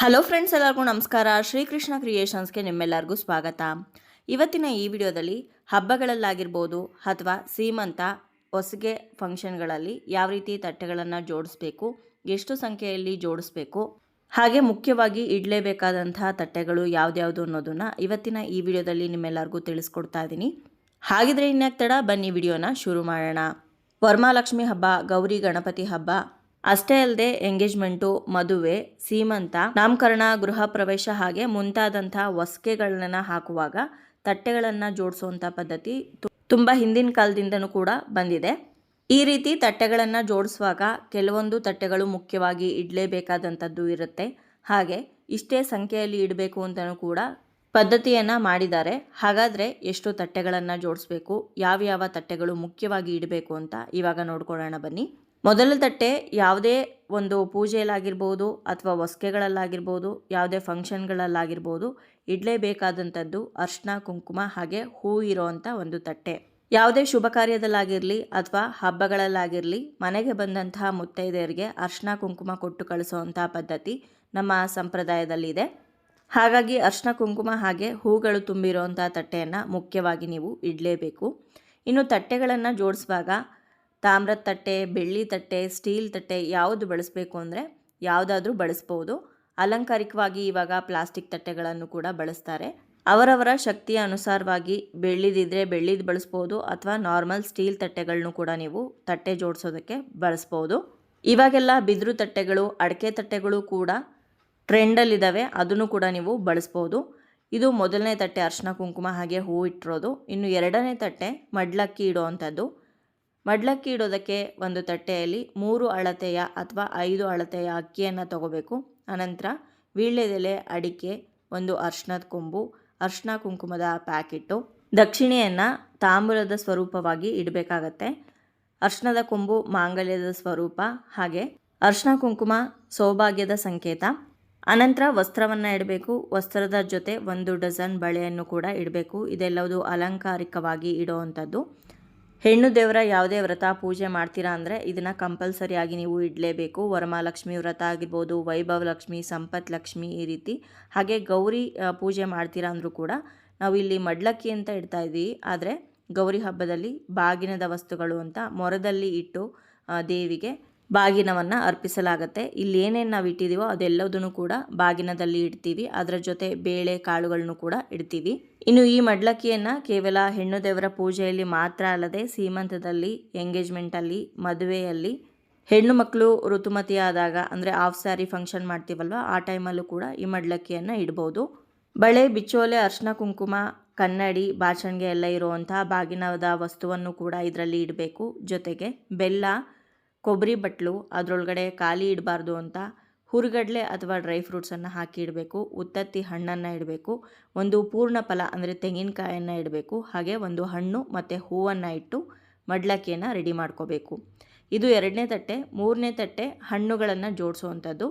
Hello friends ಎಲ್ಲರಿಗೂ ನಮಸ್ಕಾರ. ಶ್ರೀಕೃಷ್ಣ ಕ್ರಿಯೇಷನ್ಸ್ಗೆ ನಿಮ್ಮೆಲ್ಲರಿಗೂ ಸ್ವಾಗತ. ಇವತ್ತಿನ ಈ ವಿಡಿಯೋದಲ್ಲಿ ಹಬ್ಬಗಳಲ್ಲಾಗಿರ್ಬೋದು ಅಥವಾ ಸೀಮಂತ ಹೊಸಗೆ ಫಂಕ್ಷನ್ಗಳಲ್ಲಿ ಯಾವ ರೀತಿ ತಟ್ಟೆಗಳನ್ನು ಜೋಡಿಸ್ಬೇಕು, ಎಷ್ಟು ಸಂಖ್ಯೆಯಲ್ಲಿ ಜೋಡಿಸ್ಬೇಕು, ಹಾಗೆ ಮುಖ್ಯವಾಗಿ ಇಡಲೇಬೇಕಾದಂತಹ ತಟ್ಟೆಗಳು ಯಾವ್ದ್ಯಾವುದು ಅನ್ನೋದನ್ನು ಇವತ್ತಿನ ಈ ವಿಡಿಯೋದಲ್ಲಿ ನಿಮ್ಮೆಲ್ಲರಿಗೂ ತಿಳಿಸ್ಕೊಡ್ತಾ ಇದ್ದೀನಿ. ಹಾಗಿದ್ರೆ ಇನ್ಯಾಕ್ ತಡ? ಬನ್ನಿ ವಿಡಿಯೋನ ಶುರು ಮಾಡೋಣ. ವರ್ಮಾಲಕ್ಷ್ಮಿ ಹಬ್ಬ, ಗೌರಿ ಗಣಪತಿ ಹಬ್ಬ ಅಷ್ಟೇ ಅಲ್ಲದೆ ಎಂಗೇಜ್ಮೆಂಟು, ಮದುವೆ, ಸೀಮಂತ, ನಾಮಕರಣ, ಗೃಹ ಪ್ರವೇಶ ಹಾಗೆ ಮುಂತಾದಂಥ ಹೊಸ್ಕೆಗಳನ್ನ ಹಾಕುವಾಗ ತಟ್ಟೆಗಳನ್ನು ಜೋಡಿಸುವಂಥ ಪದ್ಧತಿ ತುಂಬ ಹಿಂದಿನ ಕಾಲದಿಂದನೂ ಕೂಡ ಬಂದಿದೆ. ಈ ರೀತಿ ತಟ್ಟೆಗಳನ್ನು ಜೋಡಿಸುವಾಗ ಕೆಲವೊಂದು ತಟ್ಟೆಗಳು ಮುಖ್ಯವಾಗಿ ಇಡಲೇಬೇಕಾದಂಥದ್ದು ಇರುತ್ತೆ. ಹಾಗೆ ಇಷ್ಟೇ ಸಂಖ್ಯೆಯಲ್ಲಿ ಇಡಬೇಕು ಅಂತಲೂ ಕೂಡ ಪದ್ಧತಿಯನ್ನು ಮಾಡಿದ್ದಾರೆ. ಹಾಗಾದರೆ ಎಷ್ಟು ತಟ್ಟೆಗಳನ್ನು ಜೋಡಿಸ್ಬೇಕು, ಯಾವ್ಯಾವ ತಟ್ಟೆಗಳು ಮುಖ್ಯವಾಗಿ ಇಡಬೇಕು ಅಂತ ಇವಾಗ ನೋಡ್ಕೊಳ್ಳೋಣ ಬನ್ನಿ. ಮೊದಲ ತಟ್ಟೆ ಯಾವುದೇ ಒಂದು ಪೂಜೆಯಲ್ಲಾಗಿರ್ಬೋದು ಅಥವಾ ಹೊಸ್ಕೆಗಳಲ್ಲಾಗಿರ್ಬೋದು, ಯಾವುದೇ ಫಂಕ್ಷನ್ಗಳಲ್ಲಾಗಿರ್ಬೋದು ಇಡಲೇಬೇಕಾದಂಥದ್ದು ಅರ್ಶಿನ ಕುಂಕುಮ ಹಾಗೆ ಹೂ ಇರೋವಂಥ ಒಂದು ತಟ್ಟೆ. ಯಾವುದೇ ಶುಭ ಕಾರ್ಯದಲ್ಲಾಗಿರಲಿ ಅಥವಾ ಹಬ್ಬಗಳಲ್ಲಾಗಿರಲಿ, ಮನೆಗೆ ಬಂದಂತಹ ಮುತ್ತೈದೆಯರಿಗೆ ಅರ್ಶಿನ ಕುಂಕುಮ ಕೊಟ್ಟು ಕಳಿಸುವಂತಹ ಪದ್ಧತಿ ನಮ್ಮ ಸಂಪ್ರದಾಯದಲ್ಲಿದೆ. ಹಾಗಾಗಿ ಅರ್ಶಿನ ಕುಂಕುಮ ಹಾಗೆ ಹೂಗಳು ತುಂಬಿರುವಂಥ ತಟ್ಟೆಯನ್ನು ಮುಖ್ಯವಾಗಿ ನೀವು ಇಡಲೇಬೇಕು. ಇನ್ನು ತಟ್ಟೆಗಳನ್ನು ಜೋಡಿಸುವಾಗ ತಾಮ್ರದ ತಟ್ಟೆ, ಬೆಳ್ಳಿ ತಟ್ಟೆ, ಸ್ಟೀಲ್ ತಟ್ಟೆ ಯಾವುದು ಬಳಸಬೇಕು ಅಂದರೆ ಯಾವುದಾದ್ರೂ ಬಳಸ್ಬೋದು. ಅಲಂಕಾರಿಕವಾಗಿ ಇವಾಗ ಪ್ಲಾಸ್ಟಿಕ್ ತಟ್ಟೆಗಳನ್ನು ಕೂಡ ಬಳಸ್ತಾರೆ. ಅವರವರ ಶಕ್ತಿಯ ಅನುಸಾರವಾಗಿ ಬೆಳ್ಳಿದಿದ್ರೆ ಬೆಳ್ಳಿದು ಬಳಸ್ಬೋದು ಅಥವಾ ನಾರ್ಮಲ್ ಸ್ಟೀಲ್ ತಟ್ಟೆಗಳನ್ನು ಕೂಡ ನೀವು ತಟ್ಟೆ ಜೋಡಿಸೋದಕ್ಕೆ ಬಳಸ್ಬೋದು. ಇವಾಗೆಲ್ಲ ಬಿದಿರು ತಟ್ಟೆಗಳು, ಅಡಿಕೆ ತಟ್ಟೆಗಳು ಕೂಡ ಟ್ರೆಂಡಲ್ಲಿದ್ದಾವೆ ಅದನ್ನು ಕೂಡ ನೀವು ಬಳಸ್ಬೋದು. ಇದು ಮೊದಲನೇ ತಟ್ಟೆ ಅರ್ಶಿನ ಕುಂಕುಮ ಹಾಗೆ ಹೂ ಇಟ್ಟಿರೋದು. ಇನ್ನು ಎರಡನೇ ತಟ್ಟೆ ಮಡ್ಲಕ್ಕಿ ಇಡುವಂಥದ್ದು ಮಡ್ಲಕ್ಕಿ ಇಡೋದಕ್ಕೆ ಒಂದು ತಟ್ಟೆಯಲ್ಲಿ ಮೂರು ಅಳತೆಯ ಅಥವಾ ಐದು ಅಳತೆಯ ಅಕ್ಕಿಯನ್ನು ತಗೋಬೇಕು. ಅನಂತರ ವೀಳ್ಯದೆಲೆ, ಅಡಿಕೆ, ಒಂದು ಅರ್ಶಿನದ ಕೊಂಬು, ಅರ್ಶಿನ ಕುಂಕುಮದ ಪ್ಯಾಕೆಟು ದಕ್ಷಿಣೆಯನ್ನು ತಾಮ್ರದ ಸ್ವರೂಪವಾಗಿ ಇಡಬೇಕಾಗತ್ತೆ. ಅರ್ಶಿನದ ಕೊಂಬು ಮಾಂಗಲ್ಯದ ಸ್ವರೂಪ ಹಾಗೆ ಅರ್ಶಿನ ಕುಂಕುಮ ಸೌಭಾಗ್ಯದ ಸಂಕೇತ. ಅನಂತರ ವಸ್ತ್ರವನ್ನು ಇಡಬೇಕು. ವಸ್ತ್ರದ ಜೊತೆ ಒಂದು ಡಜನ್ ಬಳೆಯನ್ನು ಕೂಡ ಇಡಬೇಕು. ಇದೆಲ್ಲವೂ ಅಲಂಕಾರಿಕವಾಗಿ ಇಡುವಂಥದ್ದು ಹೆಣ್ಣು ದೇವರ ಯಾವುದೇ ವ್ರತ ಪೂಜೆ ಮಾಡ್ತೀರಾ ಅಂದರೆ ಇದನ್ನು ಕಂಪಲ್ಸರಿಯಾಗಿ ನೀವು ಇಡಲೇಬೇಕು. ವರಮಹಾಲಕ್ಷ್ಮಿ ವ್ರತ ಆಗಿರ್ಬೋದು ವೈಭವ ಲಕ್ಷ್ಮಿ ಸಂಪತ್ ಲಕ್ಷ್ಮಿ ಈ ರೀತಿ. ಹಾಗೆ ಗೌರಿ ಪೂಜೆ ಮಾಡ್ತೀರಾ ಅಂದರೂ ಕೂಡ ನಾವು ಇಲ್ಲಿ ಮಡ್ಲಕ್ಕಿ ಅಂತ ಇಡ್ತಾ ಇದ್ದೀವಿ. ಆದರೆ ಗೌರಿ ಹಬ್ಬದಲ್ಲಿ ಬಾಗಿನದ ವಸ್ತುಗಳು ಅಂತ ಮೊರದಲ್ಲಿ ಇಟ್ಟು ದೇವಿಗೆ ಬಾಗಿನವನ್ನು ಅರ್ಪಿಸಲಾಗುತ್ತೆ. ಇಲ್ಲಿ ಏನೇನು ನಾವು ಇಟ್ಟಿದ್ದೀವೋ ಅದೆಲ್ಲದನ್ನು ಕೂಡ ಬಾಗಿನದಲ್ಲಿ ಇಡ್ತೀವಿ. ಅದರ ಜೊತೆ ಬೇಳೆ ಕಾಳುಗಳನ್ನು ಕೂಡ ಇಡ್ತೀವಿ. ಇನ್ನು ಈ ಮಡ್ಲಕ್ಕಿಯನ್ನು ಕೇವಲ ಹೆಣ್ಣು ದೇವರ ಪೂಜೆಯಲ್ಲಿ ಮಾತ್ರ ಅಲ್ಲದೆ ಸೀಮಂತದಲ್ಲಿ, ಎಂಗೇಜ್ಮೆಂಟಲ್ಲಿ, ಮದುವೆಯಲ್ಲಿ ಹೆಣ್ಣು ಮಕ್ಕಳು ಋತುಮತಿಯಾದಾಗ ಅಂದರೆ ಆಫ್ ಸ್ಯಾರಿ ಫಂಕ್ಷನ್ ಮಾಡ್ತೀವಲ್ವ ಆ ಟೈಮಲ್ಲೂ ಕೂಡ ಈ ಮಡ್ಲಕ್ಕಿಯನ್ನು ಇಡ್ಬೋದು. ಬಳೆ, ಬಿಚ್ಚೋಲೆ, ಅರ್ಶಿನ, ಕುಂಕುಮ, ಕನ್ನಡಿ, ಬಾಚಣಿಗೆ ಎಲ್ಲ ಇರುವಂತಹ ಬಾಗಿನದ ವಸ್ತುವನ್ನು ಕೂಡ ಇದರಲ್ಲಿ ಇಡಬೇಕು. ಜೊತೆಗೆ ಬೆಲ್ಲ ಕೊಬ್ಬರಿ ಬಟ್ಲು, ಅದರೊಳಗಡೆ ಖಾಲಿ ಇಡಬಾರ್ದು ಅಂತ ಹುರುಗಡಲೆ ಅಥವಾ ಡ್ರೈ ಫ್ರೂಟ್ಸನ್ನು ಹಾಕಿ ಇಡಬೇಕು. ಉತ್ತತ್ತಿ ಹಣ್ಣನ್ನು ಇಡಬೇಕು. ಒಂದು ಪೂರ್ಣ ಫಲ ಅಂದರೆ ತೆಂಗಿನಕಾಯನ್ನು ಇಡಬೇಕು. ಹಾಗೆ ಒಂದು ಹಣ್ಣು ಮತ್ತು ಹೂವನ್ನು ಇಟ್ಟು ಮಡ್ಲಕ್ಕಿಯನ್ನು ರೆಡಿ ಮಾಡ್ಕೋಬೇಕು. ಇದು ಎರಡನೇ ತಟ್ಟೆ. ಮೂರನೇ ತಟ್ಟೆ ಹಣ್ಣುಗಳನ್ನು ಜೋಡಿಸುವಂಥದ್ದು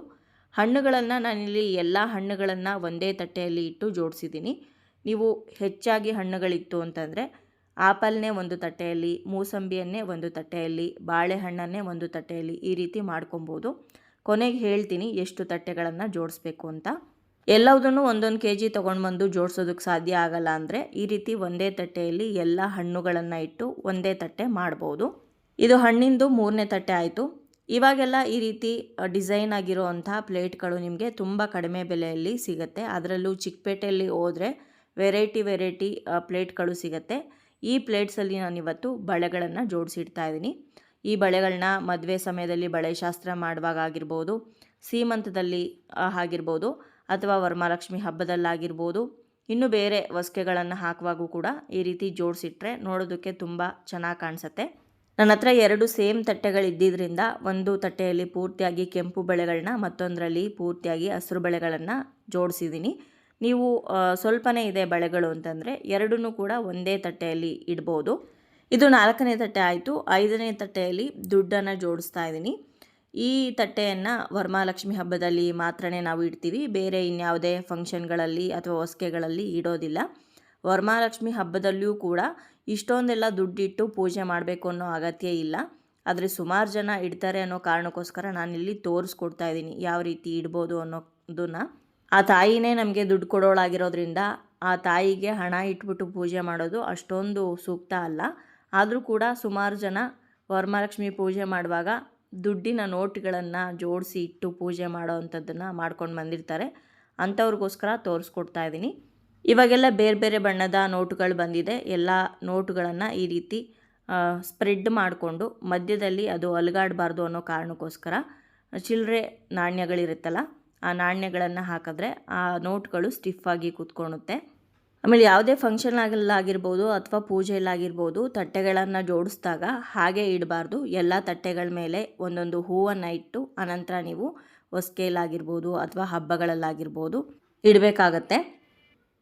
ಹಣ್ಣುಗಳನ್ನು ನಾನಿಲ್ಲಿ ಎಲ್ಲ ಹಣ್ಣುಗಳನ್ನು ಒಂದೇ ತಟ್ಟೆಯಲ್ಲಿ ಇಟ್ಟು ಜೋಡಿಸಿದ್ದೀನಿ. ನೀವು ಹೆಚ್ಚಾಗಿ ಹಣ್ಣುಗಳಿತ್ತು ಅಂತಂದರೆ ಆಪಲ್ನೇ ಒಂದು ತಟ್ಟೆಯಲ್ಲಿ, ಮೂಸಂಬಿಯನ್ನೇ ಒಂದು ತಟ್ಟೆಯಲ್ಲಿ, ಬಾಳೆಹಣ್ಣನ್ನೇ ಒಂದು ತಟ್ಟೆಯಲ್ಲಿ ಈ ರೀತಿ ಮಾಡ್ಕೊಬೋದು. ಕೊನೆಗೆ ಹೇಳ್ತೀನಿ ಎಷ್ಟು ತಟ್ಟೆಗಳನ್ನು ಜೋಡಿಸ್ಬೇಕು ಅಂತ. ಎಲ್ಲದನ್ನು ಒಂದೊಂದು ಕೆ ಜಿ ತೊಗೊಂಡು ಬಂದು ಜೋಡಿಸೋದಕ್ಕೆ ಸಾಧ್ಯ ಆಗಲ್ಲ ಅಂದರೆ ಈ ರೀತಿ ಒಂದೇ ತಟ್ಟೆಯಲ್ಲಿ ಎಲ್ಲ ಹಣ್ಣುಗಳನ್ನು ಇಟ್ಟು ಒಂದೇ ತಟ್ಟೆ ಮಾಡ್ಬೋದು. ಇದು ಹಣ್ಣಿಂದು ಮೂರನೇ ತಟ್ಟೆ ಆಯಿತು. ಇವಾಗೆಲ್ಲ ಈ ರೀತಿ ಡಿಸೈನ್ ಆಗಿರುವಂಥ ಪ್ಲೇಟ್ಗಳು ನಿಮಗೆ ತುಂಬ ಕಡಿಮೆ ಬೆಲೆಯಲ್ಲಿ ಸಿಗುತ್ತೆ. ಅದರಲ್ಲೂ ಚಿಕ್ಕಪೇಟೆಯಲ್ಲಿ ಹೋದರೆ ವೆರೈಟಿ ವೆರೈಟಿ ಪ್ಲೇಟ್ಗಳು ಸಿಗುತ್ತೆ. ಈ ಪ್ಲೇಟ್ಸಲ್ಲಿ ನಾನಿವತ್ತು ಬಳೆಗಳನ್ನು ಜೋಡಿಸಿಡ್ತಾ ಇದ್ದೀನಿ. ಈ ಬಳೆಗಳನ್ನ ಮದುವೆ ಸಮಯದಲ್ಲಿ ಬಳೆ ಶಾಸ್ತ್ರ ಮಾಡುವಾಗ ಆಗಿರ್ಬೋದು, ಸೀಮಂತದಲ್ಲಿ ಆಗಿರ್ಬೋದು, ಅಥವಾ ವರಮಹಾಲಕ್ಷ್ಮಿ ಹಬ್ಬದಲ್ಲಾಗಿರ್ಬೋದು, ಇನ್ನು ಬೇರೆ ವಸ್ಕೆಗಳನ್ನು ಹಾಕುವಾಗೂ ಕೂಡ ಈ ರೀತಿ ಜೋಡಿಸಿಟ್ರೆ ನೋಡೋದಕ್ಕೆ ತುಂಬ ಚೆನ್ನಾಗಿ ಕಾಣಿಸುತ್ತೆ. ನನ್ನ ಹತ್ರ ಎರಡು ಸೇಮ್ ತಟ್ಟೆಗಳಿದ್ದಿದ್ದರಿಂದ ಒಂದು ತಟ್ಟೆಯಲ್ಲಿ ಪೂರ್ತಿಯಾಗಿ ಕೆಂಪು ಬೆಳೆಗಳನ್ನ ಮತ್ತೊಂದರಲ್ಲಿ ಪೂರ್ತಿಯಾಗಿ ಹಸಿರು ಬಳೆಗಳನ್ನು ಜೋಡಿಸಿದ್ದೀನಿ. ನೀವು ಸ್ವಲ್ಪನೇ ಇದೆ ಬಳೆಗಳು ಅಂತಂದರೆ ಎರಡನ್ನೂ ಕೂಡ ಒಂದೇ ತಟ್ಟೆಯಲ್ಲಿ ಇಡ್ಬೋದು. ಇದು ನಾಲ್ಕನೇ ತಟ್ಟೆ ಆಯಿತು. ಐದನೇ ತಟ್ಟೆಯಲ್ಲಿ ದುಡ್ಡನ್ನು ಜೋಡಿಸ್ತಾ ಇದ್ದೀನಿ. ಈ ತಟ್ಟೆಯನ್ನು ವರಮಹಾಲಕ್ಷ್ಮಿ ಹಬ್ಬದಲ್ಲಿ ಮಾತ್ರನೇ ನಾವು ಇಡ್ತೀವಿ. ಬೇರೆ ಇನ್ಯಾವುದೇ ಫಂಕ್ಷನ್ಗಳಲ್ಲಿ ಅಥವಾ ಹೊಸ್ಕೆಗಳಲ್ಲಿ ಇಡೋದಿಲ್ಲ. ವರಮಹಾಲಕ್ಷ್ಮಿ ಹಬ್ಬದಲ್ಲಿಯೂ ಕೂಡ ಇಷ್ಟೊಂದೆಲ್ಲ ದುಡ್ಡಿಟ್ಟು ಪೂಜೆ ಮಾಡಬೇಕು ಅನ್ನೋ ಅಗತ್ಯ ಇಲ್ಲ. ಆದರೆ ಸುಮಾರು ಜನ ಇಡ್ತಾರೆ ಅನ್ನೋ ಕಾರಣಕ್ಕೋಸ್ಕರ ನಾನಿಲ್ಲಿ ತೋರಿಸ್ಕೊಡ್ತಾ ಇದ್ದೀನಿ. ಯಾವ ರೀತಿ ಇಡ್ಬೋದು ಅನ್ನೋದನ್ನ. ಆ ತಾಯಿನೇ ನಮಗೆ ದುಡ್ಡು ಕೊಡೋಳಾಗಿರೋದ್ರಿಂದ ಆ ತಾಯಿಗೆ ಹಣ ಇಟ್ಬಿಟ್ಟು ಪೂಜೆ ಮಾಡೋದು ಅಷ್ಟೊಂದು ಸೂಕ್ತ ಅಲ್ಲ. ಆದರೂ ಕೂಡ ಸುಮಾರು ಜನ ವರಮಹಾಲಕ್ಷ್ಮಿ ಪೂಜೆ ಮಾಡುವಾಗ ದುಡ್ಡಿನ ನೋಟ್ಗಳನ್ನು ಜೋಡಿಸಿ ಇಟ್ಟು ಪೂಜೆ ಮಾಡೋ ಅಂಥದ್ದನ್ನು ಮಾಡ್ಕೊಂಡು ಬಂದಿರ್ತಾರೆ. ಅಂಥವ್ರಿಗೋಸ್ಕರ ತೋರಿಸ್ಕೊಡ್ತಾ ಇದ್ದೀನಿ. ಇವಾಗೆಲ್ಲ ಬೇರೆ ಬೇರೆ ಬಣ್ಣದ ನೋಟುಗಳು ಬಂದಿದೆ. ಎಲ್ಲ ನೋಟುಗಳನ್ನು ಈ ರೀತಿ ಸ್ಪ್ರೆಡ್ ಮಾಡಿಕೊಂಡು ಮಧ್ಯದಲ್ಲಿ ಅದು ಅಲುಗಾಡಬಾರ್ದು ಅನ್ನೋ ಕಾರಣಕ್ಕೋಸ್ಕರ ಚಿಲ್ಲರೆ ನಾಣ್ಯಗಳಿರುತ್ತಲ್ಲ ಆ ನಾಣ್ಯಗಳನ್ನು ಹಾಕಿದ್ರೆ ಆ ನೋಟ್ಗಳು ಸ್ಟಿಫಾಗಿ ಕೂತ್ಕೊಳ್ಳುತ್ತೆ. ಆಮೇಲೆ ಯಾವುದೇ ಫಂಕ್ಷನ್ಗಳಾಗಿರ್ಬೋದು ಅಥವಾ ಪೂಜೆಯಲ್ಲಾಗಿರ್ಬೋದು ತಟ್ಟೆಗಳನ್ನು ಜೋಡಿಸಿದಾಗ ಹಾಗೆ ಇಡಬಾರ್ದು. ಎಲ್ಲ ತಟ್ಟೆಗಳ ಮೇಲೆ ಒಂದೊಂದು ಹೂವನ್ನು ಇಟ್ಟು ಅನಂತರ ನೀವು ಹೊಸ್ಕೇಲಾಗಿರ್ಬೋದು ಅಥವಾ ಹಬ್ಬಗಳಲ್ಲಾಗಿರ್ಬೋದು ಇಡಬೇಕಾಗತ್ತೆ.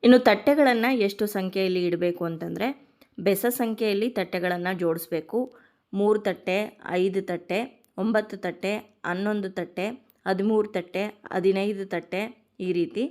ಇನ್ನು ತಟ್ಟೆಗಳನ್ನು ಎಷ್ಟು ಸಂಖ್ಯೆಯಲ್ಲಿ ಇಡಬೇಕು ಅಂತಂದರೆ ಬೆಸ ಸಂಖ್ಯೆಯಲ್ಲಿ ತಟ್ಟೆಗಳನ್ನು ಜೋಡಿಸ್ಬೇಕು. ಮೂರು ತಟ್ಟೆ, ಐದು ತಟ್ಟೆ, ಒಂಬತ್ತು ತಟ್ಟೆ, ಹನ್ನೊಂದು ತಟ್ಟೆ ಹದಿಮೂರು ತಟ್ಟೆ, ಹದಿನೈದು ತಟ್ಟೆ ಈ ರೀತಿ.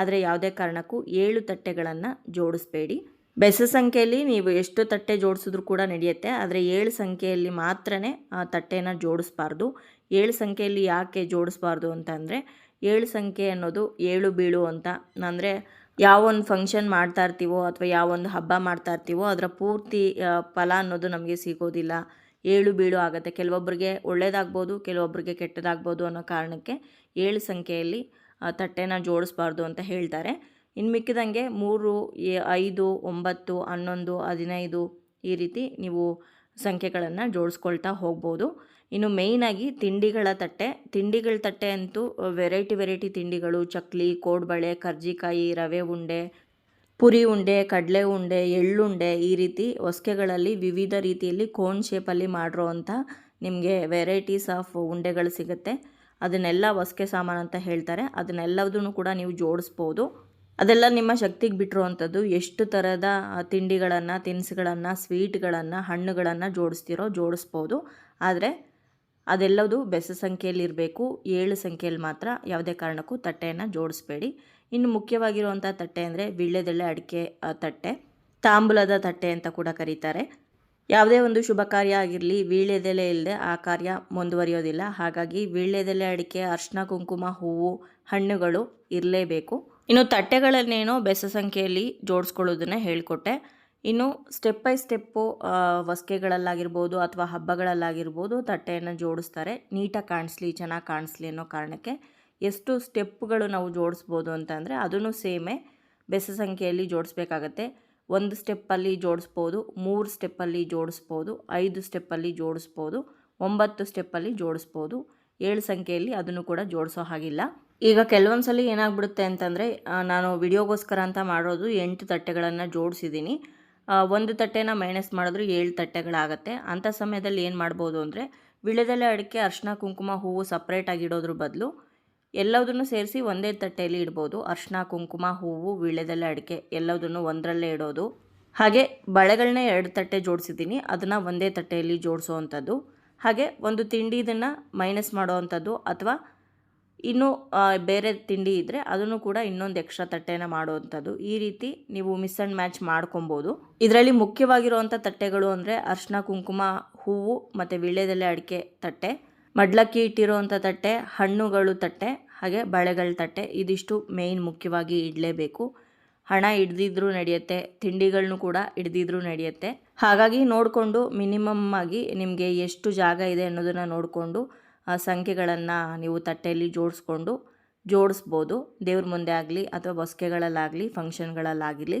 ಆದರೆ ಯಾವುದೇ ಕಾರಣಕ್ಕೂ ಏಳು ತಟ್ಟೆಗಳನ್ನು ಜೋಡಿಸ್ಬೇಡಿ. ಬೆಸ ಸಂಖ್ಯೆಯಲ್ಲಿ ನೀವು ಎಷ್ಟು ತಟ್ಟೆ ಜೋಡಿಸಿದ್ರು ಕೂಡ ನಡೆಯುತ್ತೆ. ಆದರೆ ಏಳು ಸಂಖ್ಯೆಯಲ್ಲಿ ಮಾತ್ರ ಆ ತಟ್ಟೆನ ಜೋಡಿಸ್ಬಾರ್ದು. ಏಳು ಸಂಖ್ಯೆಯಲ್ಲಿ ಯಾಕೆ ಜೋಡಿಸ್ಬಾರ್ದು ಅಂತಂದರೆ ಏಳು ಸಂಖ್ಯೆ ಅನ್ನೋದು ಏಳು ಬೀಳು ಅಂತ. ಅಂದರೆ ಯಾವೊಂದು ಫಂಕ್ಷನ್ ಮಾಡ್ತಾ ಇರ್ತೀವೋ ಅಥವಾ ಯಾವೊಂದು ಹಬ್ಬ ಮಾಡ್ತಾ ಇರ್ತೀವೋ, ಅದರ ಪೂರ್ತಿ ಫಲ ಅನ್ನೋದು ನಮಗೆ ಸಿಗೋದಿಲ್ಲ. ಏಳು ಬೀಳು ಆಗುತ್ತೆ. ಕೆಲವೊಬ್ಬರಿಗೆ ಒಳ್ಳೇದಾಗ್ಬೋದು ಕೆಲವೊಬ್ಬರಿಗೆ ಕೆಟ್ಟದಾಗ್ಬೋದು ಅನ್ನೋ ಕಾರಣಕ್ಕೆ ಏಳು ಸಂಖ್ಯೆಯಲ್ಲಿ ತಟ್ಟೆನ ಜೋಡಿಸ್ಬಾರ್ದು ಅಂತ ಹೇಳ್ತಾರೆ. ಇನ್ನು ಮಿಕ್ಕಿದಂಗೆ ಮೂರು ಐದು, ಒಂಬತ್ತು, ಹನ್ನೊಂದು, ಹದಿನೈದು ಈ ರೀತಿ ನೀವು ಸಂಖ್ಯೆಗಳನ್ನು ಜೋಡಿಸ್ಕೊಳ್ತಾ ಹೋಗ್ಬೋದು. ಇನ್ನು ಮೇಯ್ನಾಗಿ ತಿಂಡಿಗಳ ತಟ್ಟೆ. ತಿಂಡಿಗಳ ತಟ್ಟೆ ಅಂತೂ ವೆರೈಟಿ ವೆರೈಟಿ ತಿಂಡಿಗಳು, ಚಕ್ಲಿ, ಕೋಡ್ಬಳೆ, ಕರ್ಜಿಕಾಯಿ, ರವೆ ಉಂಡೆ ಪುರಿ ಉಂಡೆ, ಕಡಲೆ ಉಂಡೆ, ಎಳ್ಳುಂಡೆ ಈ ರೀತಿ ಹೊಸ್ಕೆಗಳಲ್ಲಿ ವಿವಿಧ ರೀತಿಯಲ್ಲಿ ಕೋನ್ ಶೇಪಲ್ಲಿ ಮಾಡಿರೋ ಅಂಥ ನಿಮಗೆ ವೆರೈಟೀಸ್ ಆಫ್ ಉಂಡೆಗಳು ಸಿಗುತ್ತೆ. ಅದನ್ನೆಲ್ಲ ಹೊಸ್ಕೆ ಸಾಮಾನು ಅಂತ ಹೇಳ್ತಾರೆ. ಅದನ್ನೆಲ್ಲದನ್ನು ಕೂಡ ನೀವು ಜೋಡಿಸ್ಬೋದು. ಅದೆಲ್ಲ ನಿಮ್ಮ ಶಕ್ತಿಗೆ ಬಿಟ್ಟಿರುವಂಥದ್ದು ಎಷ್ಟು ಥರದ ತಿಂಡಿಗಳನ್ನು, ತಿನಿಸುಗಳನ್ನು ಸ್ವೀಟ್ಗಳನ್ನು ಹಣ್ಣುಗಳನ್ನು ಜೋಡಿಸ್ತಿರೋ ಜೋಡಿಸ್ಬೋದು. ಆದರೆ ಅದೆಲ್ಲದು ಬೆಸ ಸಂಖ್ಯೆಯಲ್ಲಿ ಇರಬೇಕು ಏಳು ಸಂಖ್ಯೆಯಲ್ಲಿ ಮಾತ್ರ ಯಾವುದೇ ಕಾರಣಕ್ಕೂ ತಟ್ಟೆಯನ್ನು ಜೋಡಿಸ್ಬೇಡಿ. ಇನ್ನು ಮುಖ್ಯವಾಗಿರುವಂಥ ತಟ್ಟೆ ಅಂದರೆ ವೀಳ್ಯದೆಲೆ ಅಡಿಕೆ ತಟ್ಟೆ. ತಾಂಬೂಲದ ತಟ್ಟೆ ಅಂತ ಕೂಡ ಕರೀತಾರೆ. ಯಾವುದೇ ಒಂದು ಶುಭ ಕಾರ್ಯ ಆಗಿರಲಿ ವೀಳ್ಯದೆಲೆ ಇಲ್ಲದೆ ಆ ಕಾರ್ಯ ಮುಂದುವರಿಯೋದಿಲ್ಲ. ಹಾಗಾಗಿ ವೀಳ್ಯದೆಲೆ ಅಡಿಕೆ ಅರ್ಶಿನ ಕುಂಕುಮ, ಹೂವು, ಹಣ್ಣುಗಳು ಇರಲೇಬೇಕು. ಇನ್ನು ತಟ್ಟೆಗಳನ್ನೇನೋ ಬೆಸ ಸಂಖ್ಯೆಯಲ್ಲಿ ಜೋಡಿಸ್ಕೊಳ್ಳೋದನ್ನ ಹೇಳಿಕೊಟ್ಟೆ. ಇನ್ನು ಸ್ಟೆಪ್ ಬೈ ಸ್ಟೆಪ್ಪು ವಸ್ಕೆಗಳಲ್ಲಾಗಿರ್ಬೋದು ಅಥವಾ ಹಬ್ಬಗಳಲ್ಲಾಗಿರ್ಬೋದು ತಟ್ಟೆಯನ್ನು ಜೋಡಿಸ್ತಾರೆ. ನೀಟಾಗಿ ಕಾಣಿಸ್ಲಿ, ಚೆನ್ನಾಗಿ ಕಾಣಿಸ್ಲಿ ಅನ್ನೋ ಕಾರಣಕ್ಕೆ ಎಷ್ಟು ಸ್ಟೆಪ್ಗಳು ನಾವು ಜೋಡಿಸ್ಬೋದು ಅಂತಂದರೆ ಅದನ್ನು ಸೇಮೇ ಬೆಸ ಸಂಖ್ಯೆಯಲ್ಲಿ ಜೋಡಿಸ್ಬೇಕಾಗತ್ತೆ. ಒಂದು ಸ್ಟೆಪ್ಪಲ್ಲಿ ಜೋಡಿಸ್ಬೋದು, ಮೂರು ಸ್ಟೆಪ್ಪಲ್ಲಿ ಜೋಡಿಸ್ಬೋದು, ಐದು ಸ್ಟೆಪ್ಪಲ್ಲಿ ಜೋಡಿಸ್ಬೋದು, ಒಂಬತ್ತು ಸ್ಟೆಪ್ಪಲ್ಲಿ ಜೋಡಿಸ್ಬೋದು, ಏಳು ಸಂಖ್ಯೆಯಲ್ಲಿ ಅದನ್ನು ಕೂಡ ಜೋಡಿಸೋ ಹಾಗಿಲ್ಲ. ಈಗ ಕೆಲವೊಂದು ಸಲ ಏನಾಗ್ಬಿಡುತ್ತೆ ಅಂತಂದರೆ ನಾನು ವಿಡಿಯೋಗೋಸ್ಕರ ಅಂತ ಮಾಡೋದು ಎಂಟು ತಟ್ಟೆಗಳನ್ನು ಜೋಡಿಸಿದ್ದೀನಿ. ಒಂದು ತಟ್ಟೆನ ಮೈನಸ್ ಮಾಡಿದ್ರೆ ಏಳು ತಟ್ಟೆಗಳಾಗತ್ತೆ. ಅಂಥ ಸಮಯದಲ್ಲಿ ಏನು ಮಾಡ್ಬೋದು ಅಂದರೆ, ವಿಳೆದೆಲೆ ಅಡಿಕೆ ಅರ್ಶಿನ ಕುಂಕುಮ, ಹೂವು ಸಪ್ರೇಟಾಗಿ ಇಡೋದ್ರ ಬದಲು ಎಲ್ಲದನ್ನು ಸೇರಿಸಿ ಒಂದೇ ತಟ್ಟೆಯಲ್ಲಿ ಇಡ್ಬೋದು. ಅರ್ಶಿನ ಕುಂಕುಮ, ಹೂವು ವಿಳೆದೆಲೆ ಅಡಿಕೆ ಎಲ್ಲದನ್ನು ಒಂದರಲ್ಲೇ ಇಡೋದು. ಹಾಗೆ ಬಳೆಗಳನ್ನ ಎರಡು ತಟ್ಟೆ ಜೋಡಿಸಿದ್ದೀನಿ. ಅದನ್ನು ಒಂದೇ ತಟ್ಟೆಯಲ್ಲಿ ಜೋಡಿಸೋ ಹಾಗೆ ಒಂದು ತಿಂಡಿ ಇದನ್ನು ಮೈನಸ್ ಮಾಡೋ ಅಂಥದ್ದು ಅಥವಾ ಇನ್ನೂ ಬೇರೆ ತಿಂಡಿ ಇದ್ದರೆ ಅದನ್ನು ಕೂಡ ಇನ್ನೊಂದು ಎಕ್ಸ್ಟ್ರಾ ತಟ್ಟೆನ ಮಾಡುವಂಥದ್ದು. ಈ ರೀತಿ ನೀವು ಮಿಸ್ ಆ್ಯಂಡ್ ಮ್ಯಾಚ್ ಮಾಡ್ಕೊಬೋದು. ಇದರಲ್ಲಿ ಮುಖ್ಯವಾಗಿರುವಂಥ ತಟ್ಟೆಗಳು ಅಂದರೆ ಅರ್ಶಿನ ಕುಂಕುಮ, ಹೂವು ಮತ್ತು ವಿಳ್ಯದೆಲೆ, ಅಡಿಕೆ ತಟ್ಟೆ. ಮಡ್ಲಕ್ಕಿ ಇಟ್ಟಿರೋವಂಥ ತಟ್ಟೆ, ಹಣ್ಣುಗಳು ತಟ್ಟೆ, ಹಾಗೆ ಬಳೆಗಳ ತಟ್ಟೆ, ಇದಿಷ್ಟು ಮೇಯ್ನ್ ಮುಖ್ಯವಾಗಿ ಇಡಲೇಬೇಕು. ಹಣ ಹಿಡ್ದಿದ್ರೂ ನಡೆಯುತ್ತೆ ತಿಂಡಿಗಳನ್ನೂ ಕೂಡ ಹಿಡ್ದಿದ್ರೂ ನಡೆಯುತ್ತೆ. ಹಾಗಾಗಿ ನೋಡಿಕೊಂಡು ಮಿನಿಮಮ್ ಆಗಿ ನಿಮಗೆ ಎಷ್ಟು ಜಾಗ ಇದೆ ಅನ್ನೋದನ್ನು ನೋಡಿಕೊಂಡು, ಆ ಸಂಖ್ಯೆಗಳನ್ನು ನೀವು ತಟ್ಟೆಯಲ್ಲಿ ಜೋಡಿಸ್ಕೊಂಡು ಜೋಡಿಸ್ಬೋದು. ದೇವ್ರ ಮುಂದೆ ಆಗಲಿ ಅಥವಾ ಬೊಸ್ಕೆಗಳಲ್ಲಾಗಲಿ ಫಂಕ್ಷನ್ಗಳಲ್ಲಾಗಲಿ